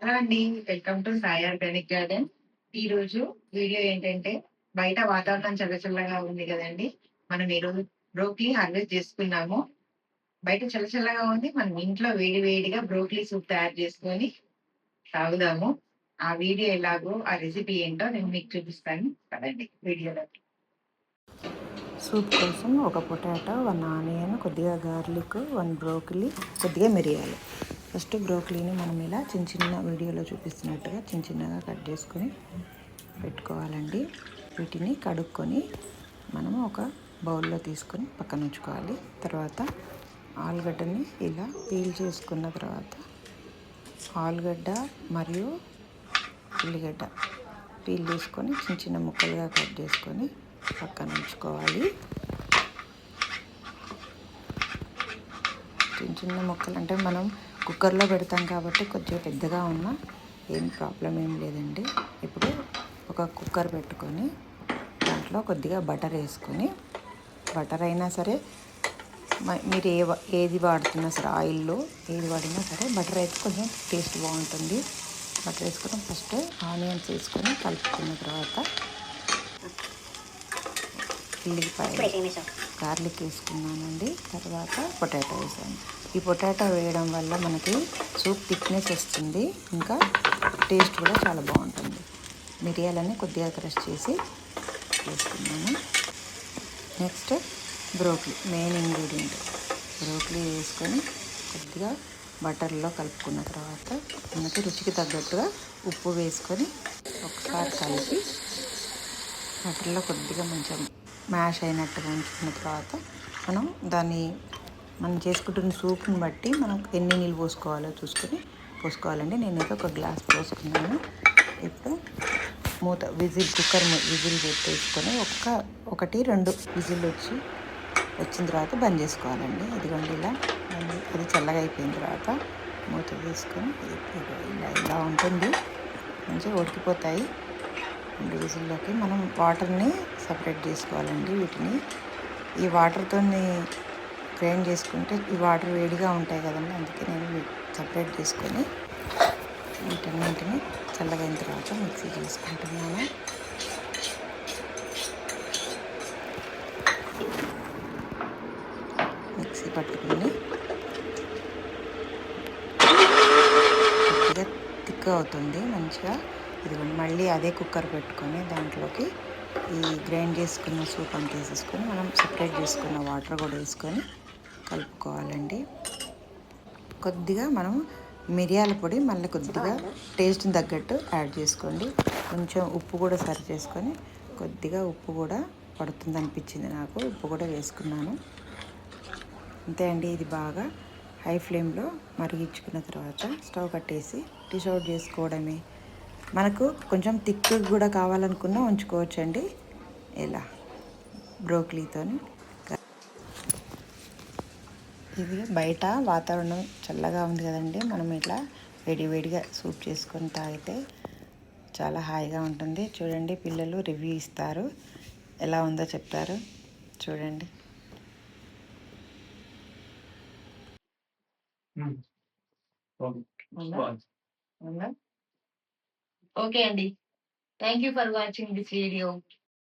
Hello అండి. Welcome to Sai organic garden. ఈ రోజు వీడియో ఏంటంటే బయట వాతావరణం చల్లచల్లగా ఉంది కదండి. మనం ఈరోజు బ్రోక్లీ హార్వెస్ట్ చేసుకున్నాము. బయట చల్లచల్లగా ఉంది. మనం ఇంట్లో వేడి వేడిగా బ్రోక్లీ సూప్ తయారు చేసుకొని తాగుదాము. ఆ వీడియో ఎలాగో ఆ రెసిపీ ఏంటో నేను మీకు చూపిస్తాను. కదండి వీడియోలో సూప్ కోసం ఒక పొటాటో వన్ ఆనియన్ కొద్దిగా గార్లిక్ వన్ బ్రోకలీ కొద్దిగా మిరియాలు. ఫస్ట్ బ్రోకలీని మనం ఇలా చిన్న చిన్న వీడియోలో చూపిస్తున్నట్టుగా చిన్న చిన్నగా కట్ చేసుకొని పెట్టుకోవాలండి. వీటిని కడుక్కొని మనము ఒక బౌల్లో తీసుకొని పక్కన ఉంచుకోవాలి. తర్వాత ఆలుగడ్డని ఇలా పీల్ చేసుకున్న తర్వాత ఆలుగడ్డ మరియు ఉల్లిగడ్డ పీల్ చేసుకొని చిన్న చిన్న ముక్కలుగా కట్ చేసుకొని పక్కన ఉంచుకోవాలి. చిన్న చిన్న మొక్కలు అంటే మనం కుక్కర్లో పెడతాం కాబట్టి కొంచెం పెద్దగా ఉన్న ఏం ప్రాబ్లం ఏం లేదండి. ఇప్పుడు ఒక కుక్కర్ పెట్టుకొని దాంట్లో కొద్దిగా బటర్ వేసుకొని బటర్ అయినా సరే మీరు ఏ ఏది వాడుతున్నా సరే ఆయిల్లో ఏది వాడినా సరే బటర్ అయితే కొంచెం టేస్ట్ బాగుంటుంది. బటర్ వేసుకొని ఫస్ట్ ఆనియన్స్ వేసుకొని కలుపుకున్న తర్వాత ఉల్లిపాయ గార్లిక్ వేసుకున్నానండి. తర్వాత పొటాటో వేసాను. ఈ పొటాటో వేయడం వల్ల మనకి సూప్ థిక్నెస్ వస్తుంది. ఇంకా టేస్ట్ కూడా చాలా బాగుంటుంది. మిరియాలని కొద్దిగా క్రష్ చేసి వేసుకున్నాను. Next broccoli main ingredient. Broccoli వేసుకొని కొద్దిగా బటర్లో కలుపుకున్న తర్వాత మనకి రుచికి తగ్గట్టుగా ఉప్పు వేసుకొని ఒకసారి కలిపి బటర్లో కొద్దిగా మంచిగా మ్యాష్ అయినట్టుగా ఉంచుకున్న తర్వాత మనం దాన్ని మనం చేసుకుంటున్న సూప్ని బట్టి మనం ఎన్ని నీళ్ళు పోసుకోవాలో చూసుకొని పోసుకోవాలండి. నేనైతే ఒక గ్లాస్ పోసుకున్నాను. ఇప్పుడు మూత విజిల్ కుక్కర్ విజిల్ పెట్టేసుకొని ఒక్క ఒకటి రెండు విజిల్ వచ్చి వచ్చిన తర్వాత బంద్ చేసుకోవాలండి. ఇదిగోండి ఇలా అది చల్లగా అయిపోయిన తర్వాత మూత తీసుకొని ఇలా ఇలా ఉంటుంది. మంచిగా ఉడికిపోతాయి. రెండు మనం వాటర్ని సపరేట్ చేసుకోవాలండి వీటిని. ఈ వాటర్తో గ్రైండ్ చేసుకుంటే ఈ వాటర్ వేడిగా ఉంటాయి కదండి అందుకే నేను సపరేట్ చేసుకొని వీటన్నింటిని చల్లగైన తర్వాత మిక్సీ చేసుకుంటున్నాను. మిక్సీ పట్టుకుని కొద్దిగా అవుతుంది మంచిగా ఇదిగోండి మళ్ళీ అదే కుక్కర్ పెట్టుకొని దాంట్లోకి ఈ గ్రైండ్ చేసుకున్న సూప్ అంతా వేసేసుకొని మనం సపరేట్ చేసుకున్న వాటర్ కూడా వేసుకొని కలుపుకోవాలండి. కొద్దిగా మనం మిరియాల పొడి మళ్ళీ కొద్దిగా టేస్ట్ తగ్గట్టు యాడ్ చేసుకోండి. కొంచెం ఉప్పు కూడా సరి చేసుకొని కొద్దిగా ఉప్పు కూడా పడుతుంది అనిపించింది నాకు ఉప్పు కూడా వేసుకున్నాను. అంతే అండి ఇది బాగా హై ఫ్లేమ్లో మరిగించుకున్న తర్వాత స్టవ్ కట్టేసి డిష్ అవుట్ చేసుకోవడమే. మనకు కొంచెం థిక్ కూడా కావాలనుకున్నా ఉంచుకోవచ్చండి. ఇలా బ్రోక్లీతో ఇది బయట వాతావరణం చల్లగా ఉంది కదండి. మనం ఇట్లా వేడివేడిగా సూప్ చేసుకొని తాగితే చాలా హాయిగా ఉంటుంది. చూడండి పిల్లలు రివ్యూ ఇస్తారు. ఎలా ఉందో చెప్తారు. చూడండి. ఓకే అండి. Thank you for watching this video